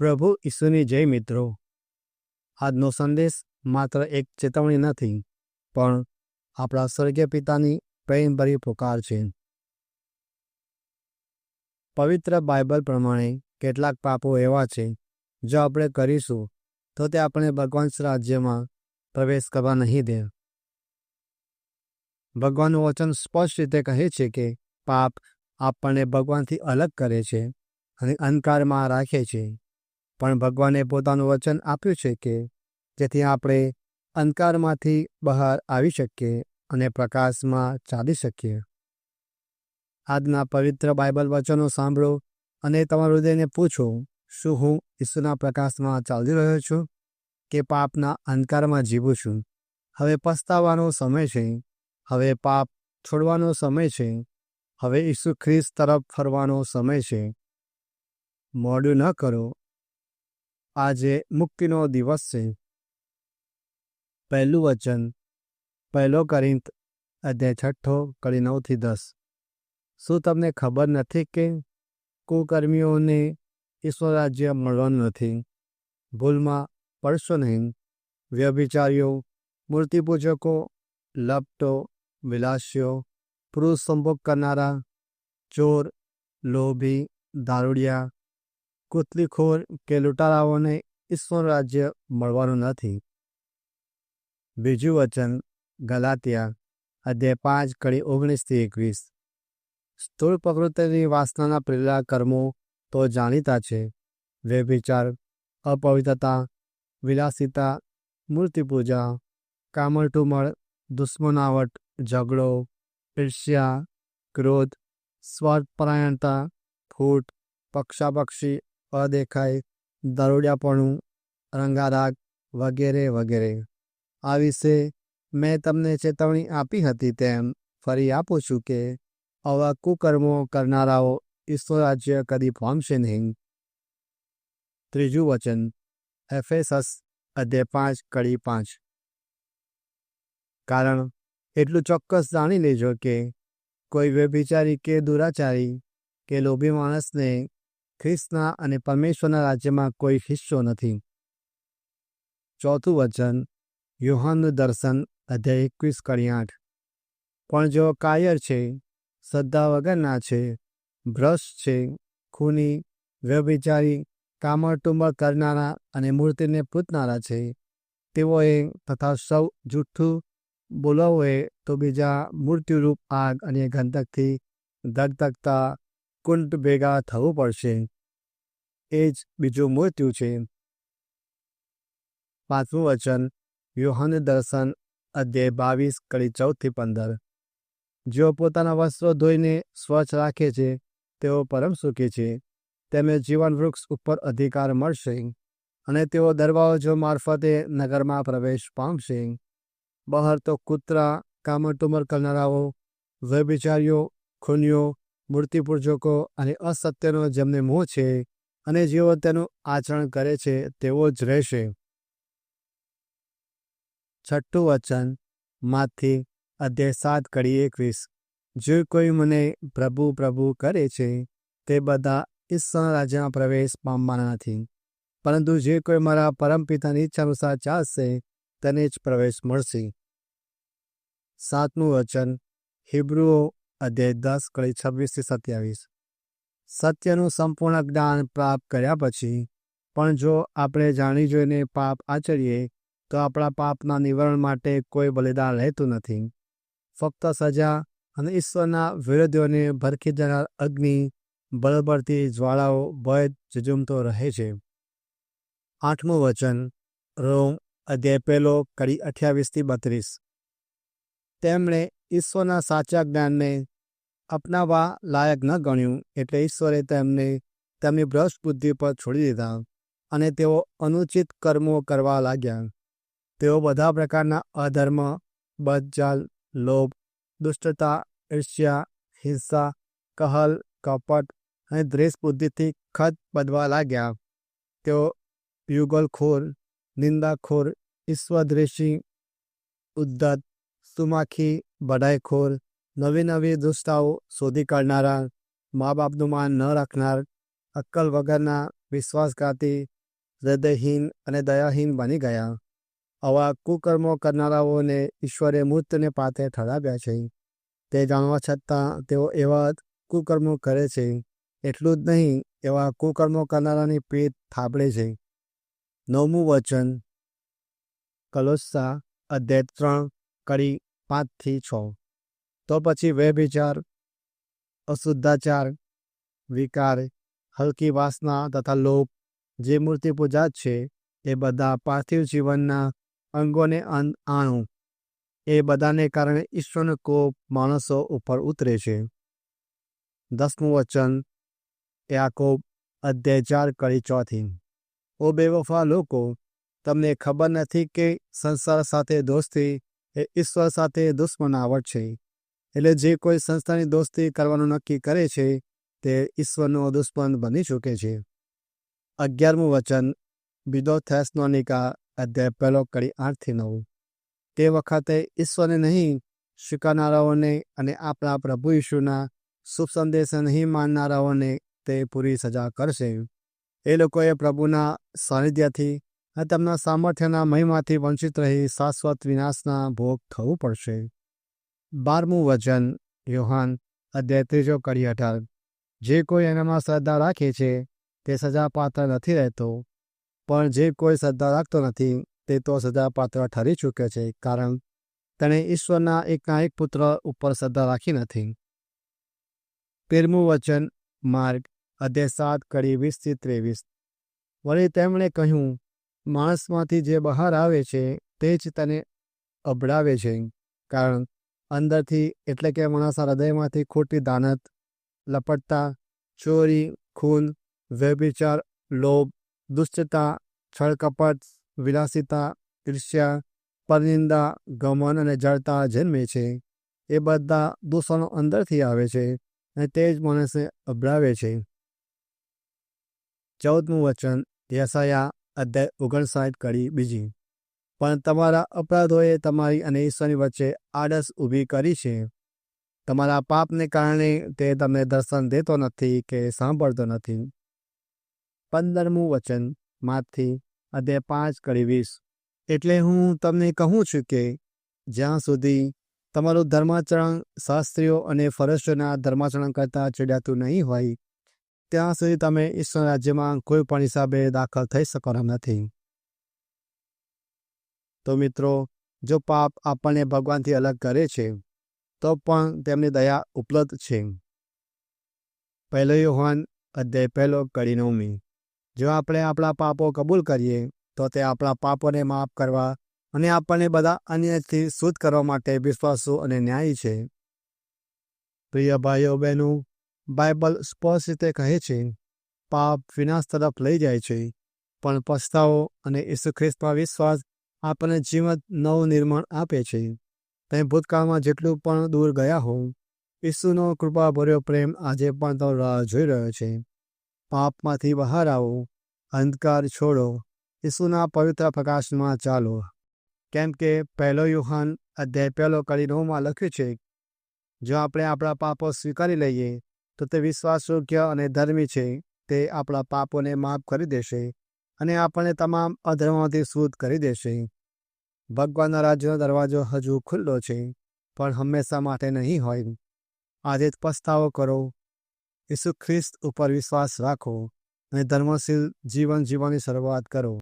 પ્રભુ ઈસુની જય મિત્રો. આજનો સંદેશ માત્ર એક ચેતવણી નથી, પણ આપણા સ્વર્ગીય પિતાની પ્રેમભરી પુકાર છે. પવિત્ર બાઇબલ પ્રમાણે કેટલાક પાપો એવા છે, જો આપણે કરીશું, તો તે આપણે ભગવાન રાજ્યમાં પ્રવેશ કરવા નહીં દે. ભગવાનનું વચન સ્પષ્ટ રીતે કહે છે કે, પાપ આપણને ભગવાનથી અલગ કરે છે અને અંધકારમાં રાખે છે. પણ ભગવાને પોતાનું વચન આપ્યું છે કે જેથી આપણે અંધકારમાંથી બહાર આવી શકીએ અને પ્રકાશમાં ચાલી શકીએ. આજના પવિત્ર બાઇબલ વચનો સાંભળો અને તમારા હૃદયને પૂછો, શું હું ઈસુના પ્રકાશમાં ચાલી રહ્યો છું કે પાપના અંધકારમાં જીવું છું? હવે પસ્તાવાનો સમય છે, હવે પાપ છોડવાનો સમય છે, હવે ઈસુ ખ્રિસ્ત તરફ ફરવાનો સમય છે. મોડું ન કરો આજે મુક્તિનો દિવસ છે. પહેલું વચન, પહેલો કરીંત અધ્યાય છઠ્ઠો કડી નવથી દસ. શું તમને ખબર નથી કે કુકર્મીઓને ઈશ્વર રાજ્ય મળવાનું નથી? ભૂલમાં પડશો નહીં. વ્યભિચારીઓ, મૂર્તિપૂજકો, લપટો વિલાસ્યો પુરુષ સંભોગ કરનારા, ચોર, લોભી, દારૂડિયા કુતલીખોર કે લૂંટારાઓને ઈશ્વર રાજ્ય મળવાનું નથી. બીજું વચન, ગલાતિયા, અધ્યાય પાંચ કડી ઓગણીસથી એકવીસ. સ્થૂળ પ્રકૃતિની વાસનાના પ્રેરણા કર્મો તો જાણીતા છે. વ્યભિચાર, અપવિત્રતા, વિલાસિતા, મૂર્તિપૂજા કામળટુમળ દુશ્મનાવટ, ઝઘડો, ઈર્ષ્યા, ક્રોધ, સ્વાર્થપરાયણતા, ફૂટ, પક્ષાપક્ષી અદેખાય દરોડિયાપણું રંગારાગ વગેરે વગેરે. આ વિશે મેં તમને ચેતવણી આપી હતી તેમ ફરી આપું છું કે આવા કુકર્મો કરનારાઓ ઈશ્વર રાજ્ય કદી પામશે નહીં. ત્રીજું વચન, એફેસસ અધ્યાય પાંચ, કડી પાંચ. કારણ એટલું ચોક્કસ જાણી લેજો કે કોઈ વ્યભિચારી કે દુરાચારી કે લોભી માણસને ખ્રિસ્તના અને પરમેશ્વરના રાજ્યમાં કોઈ હિસ્સો નથી. ચોથું વચન, યુહાનનું દર્શન, અધ્યાય એકવીસ કડી આઠ. પણ જો કાયર છે, શ્રદ્ધા વગરના છે, ભ્રષ્ટ છે, ખૂની, વ્યભિચારી કામળટુંબળ કરનારા અને મૂર્તિને પૂતનારા છે, તેઓએ તથા સૌ જૂઠું બોલાવોએ તો બીજા મૃત્યુરૂપ આગ અને ગંધકથી ધગધગતા કુંડ ભેગા થવું પડશે. એ જ બીજું મૃત્યુ છે. પાંચમું વચન, યોહાન દર્શન, અધ્યાય બાવીસ કડી ચૌદથી પંદર. જેઓ પોતાના વસ્ત્રો ધોઈને સ્વચ્છ રાખે છે, તેઓ પરમ સુખી છે. તેમને જીવન વૃક્ષ ઉપર અધિકાર મળશે અને તેઓ દરવાજો મારફતે નગરમાં પ્રવેશ પામશે. બહાર તો કૂતરા કામટુમર કરનારાઓ, વ્યભિચારીઓ, ખૂનીઓ મૂર્તિપૂજકો અને અસત્યનો જેમને મોહ છે અને જેઓ તેનું આચરણ કરે છે તેવો જ રહેશે. છઠ્ઠું વચન, માથી અધ્યાય સાત કડી એકવીસ. જે કોઈ મને પ્રભુ પ્રભુ કરે છે, તે બધા ઈશ્વર રાજ્યમાં પ્રવેશ પામવાના નથી. પરંતુ જે કોઈ મારા પરમપિતાની ઈચ્છા અનુસાર ચાલશે, તેને જ પ્રવેશ મળશે. સાતમું વચન, હિબ્રુઓ અધ્યાય દસ કડી છવ્વીસથી સત્યાવીસ. સત્યનું સંપૂર્ણ જ્ઞાન પ્રાપ્ત કર્યા પછી, પણ જો આપણે જાણી જોઈને પાપ આચરીએ, તો આપણા પાપના નિવારણ માટે કોઈ બલિદાન રહેતું નથી. ફક્ત સજા અને ઈશ્વરના વિરોધીઓને ભરખી જનાર અગ્નિ બળબડતી જ્વાળાઓ, ભય ઝઝુમતો રહે છે. આઠમું વચન, રોમ, અધ્યાય પહેલો કડી અઠ્યાવીસથી બત્રીસ. તેમણે ઈશ્વરના સાચા જ્ઞાનને અપનાવવા લાયક ન ગણ્યું એટલે ઈશ્વરે તેમને તેમની ભ્રષ્ટ બુદ્ધિ પર છોડી દીધા અને તેઓ અનુચિત કર્મો કરવા લાગ્યા. તેઓ બધા પ્રકારના અધર્મ બદજાલ લોભ, દુષ્ટતા, ઈર્ષ્યા, હિંસા, કહલ, કપટ અને દ્રેશ બુદ્ધિથી ખત બદવા લાગ્યા. તેઓ યુગલખોર, નિંદાખોર, ઈશ્વરદ્વેષી ઉદ્દત સુમાખી બડાઈખોર નવી નવી દુષ્ટાઓ શોધી કાઢનારા મા બાપનું માન ન રાખનાર, અક્કલ વગરના વિશ્વાસઘાતી, હૃદયહીન અને દયાહીન બની ગયા. આવા કુકર્મો કરનારાઓને ઈશ્વરે મૃત્યુને પાતે ઠરાવ્યા છે. તે જાણવા છતાં તેઓ એવા કુકર્મો કરે છે. એટલું જ નહીં, એવા કુકર્મો કરનારાની પીઠ થાબડે છે. નવમું વચન. કલોસ્સા અધ્યાય ત્રણ, કડી પાંચથી છ. તો પછી વ્યભિચાર, અશુદ્ધાચાર, વિકાર, હલકી વાસના તથા લોભ, જે મૂર્તિ પૂજા છે, એ બધા પાર્થિવ જીવનના અંગોને આણું. એ બધાને કારણે ઈશ્વરનો કોપ માણસો ઉપર ઉતરે છે. દસમું વચન એ આ કોપ અધ્યાય ચાર કરી ચોથી. ઓ બેવફા લોકો, તમને ખબર નથી કે સંસાર સાથે દોસ્તી એ ઈશ્વર સાથે દુશ્મનાવટ છે. એટલે જે કોઈ સંસ્થાની દોસ્તી કરવાનું નક્કી કરે છે, તે ઈશ્વરનો દુશ્મન બની ચૂકે છે. અગિયારમું વચન બીદો થેસનોનિકા અધ્યાય પહેલો કરી આઠથી નવ. તે વખતે ઈશ્વરને નહીં, સ્વીકારનારાઓને અને આપણા પ્રભુ ઈશુના શુભ સંદેશ નહીં માનનારાઓને તે પૂરી સજા કરશે. એ લોકોએ પ્રભુના સાનિધ્યથી અને તેમના સામર્થ્યના મહિમાથી વંચિત રહી શાશ્વત વિનાશના ભોગ થવું પડશે. બારમું વચન, યોહાન, અધ્યાય ત્રીજો કડી અઢાર. જે કોઈ એનામાં શ્રદ્ધા રાખે છે, તે સજાપાત્ર નથી રહેતો. પણ જે કોઈ શ્રદ્ધા રાખતો નથી, તે તો સજાપાત્ર ઠરી ચૂકે છે, કારણ તેણે ઈશ્વરના એકના એક પુત્ર ઉપર શ્રદ્ધા રાખી નથી. તેરમું વચન, માર્ગ, અધ્યાય સાત કડી વીસથી ત્રેવીસ. વળી તેમણે કહ્યું, માણસમાંથી જે બહાર આવે છે, તે જ તને અભડાવે છે, કારણ અંદરથી, એટલે કે માણસના હૃદયમાંથી ખોટી દાનત, લપટતા, ચોરી, ખૂન, વ્યભિચાર, લોભ દુષ્ટતા છળકપટ, વિલાસિતા, ઈર્ષ્યા, પરનિંદા, ગમન અને જળતા જન્મે છે. એ બધા દૂષણો અંદરથી આવે છે અને તે જ માણસને અભડાવે છે. ચૌદમું વચન યસાયા અધ્યાય ઓગણસાઠ કડી બીજી. પણ તમારા અપરાધોએ તમારી અને ઈશ્વરની વચ્ચે આડસ ઊભી કરી છે. તમારા પાપને કારણે તે તમને દર્શન દેતો નથી કે સાંભળતો નથી. પંદરમું વચન, માંથી અધ્યાય પાંચ કરી વીસ. એટલે હું તમને કહું છું કે, જ્યાં સુધી તમારું ધર્માચરણ શાસ્ત્રીઓ અને ફરસ્ટોના ધર્માચરણ કરતાં ચડાતું નહીં હોય, ત્યાં સુધી તમે ઈશ્વર રાજ્યમાં કોઈ પણ હિસાબે દાખલ થઈ શકવાના નથી. તો મિત્રો, જો પાપ આપણને ભગવાનથી અલગ કરે છે, તો પણ તેમની દયા ઉપલબ્ધ છે. પહેલો યોહાન અધ્યાય પહેલો કડી નવમી. જો આપણે આપણા પાપો કબૂલ કરીએ, તો તે આપણા પાપોને માફ કરવા અને આપણને બધા અન્યથી શુદ્ધ કરવા માટે વિશ્વાસુ અને ન્યાયી છે. પ્રિય ભાઈઓ, બહેનો, બાઇબલ સ્પષ્ટ રીતે કહે છે, પાપ વિનાશ તરફ લઈ જાય છે, પણ પસ્તાવો અને ઈસુ ખ્રિસ્તમાં વિશ્વાસ આપણને જીવંત નવું નિર્માણ આપે છે. તે ભૂતકાળમાં જેટલું પણ દૂર ગયા હો ઈસુનો કૃપાભર્યો પ્રેમ આજે પણ તો રાહ જોઈ રહ્યો છે. પાપમાંથી બહાર આવો, અંધકાર છોડો, ઈસુના પવિત્ર પ્રકાશમાં ચાલો. કેમ કે પહેલો યુહાન અધ્યાય પહેલો કરી નવમાં લખ્યું છે, જો આપણે આપણા પાપો સ્વીકારી લઈએ, તો તે વિશ્વાસયોગ્ય અને ધર્મી છે. તે આપણા પાપોને માફ કરી દેશે. અને આપણને તમામ અધર્મમાંથી શુદ્ધ કરી દેશે. ભગવાનના રાજ્યનો દરવાજો હજુ ખુલ્લો છે, પણ હંમેશા માટે નહીં હોય. આજે જ પસ્તાવો કરો. ઈસુ ખ્રિસ્ત ઉપર વિશ્વાસ રાખો અને ધર્મશીલ જીવન જીવવાની શરૂઆત કરો.